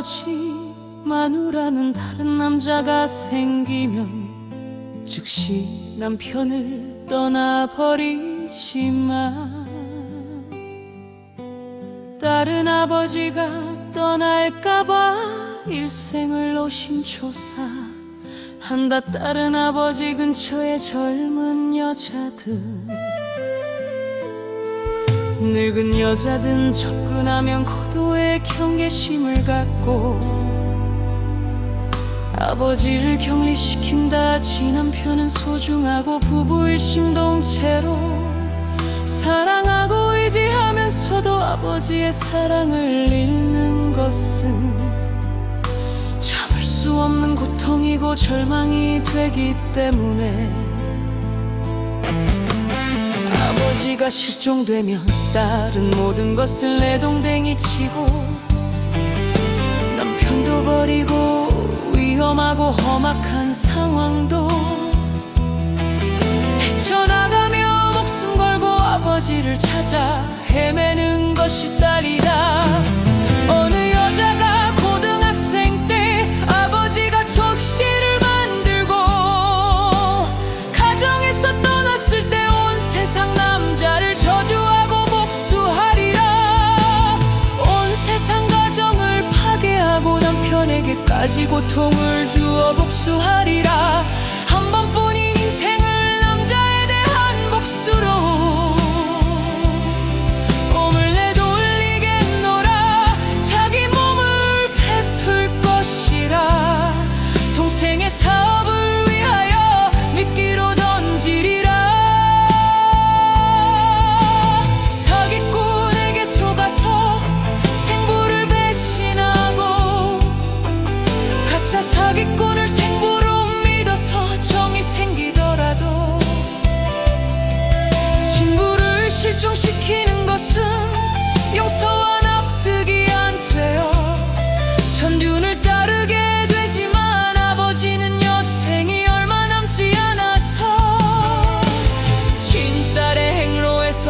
아버지 마누라는 다른 남자가 생기면 즉시 남편을 떠나버리지만 다른 아버지가 떠날까봐 일생을 노심초사 한다 다른 아버지 근처에 젊은 여자들 늙은 여자든 접근하면 고도의 경계심을 갖고 아버지를 격리시킨다. 지 남편은 소중하고 부부일 심동체로 사랑하고 의지하면서도 아버지의 사랑을 잃는 것은 참을 수 없는 고통이고 절망이 되기 때문에 아버지가 실종되면 딸은 모든 것을 내 동댕이 치고 남편도 버리고 위험하고 험악한 상황도 헤쳐나가며 목숨 걸고 아버지를 찾아 헤매는 것이 딸이다 남편에게까지 고통을 주어 복수하리라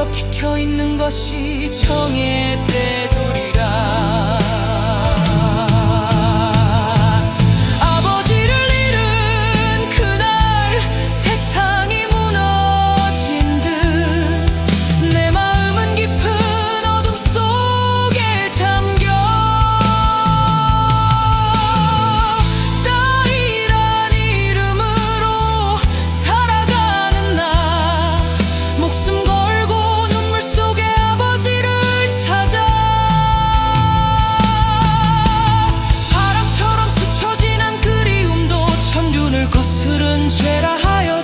행로에서 비켜 있는 것이 정의 태도리라 거스른 죄라 하여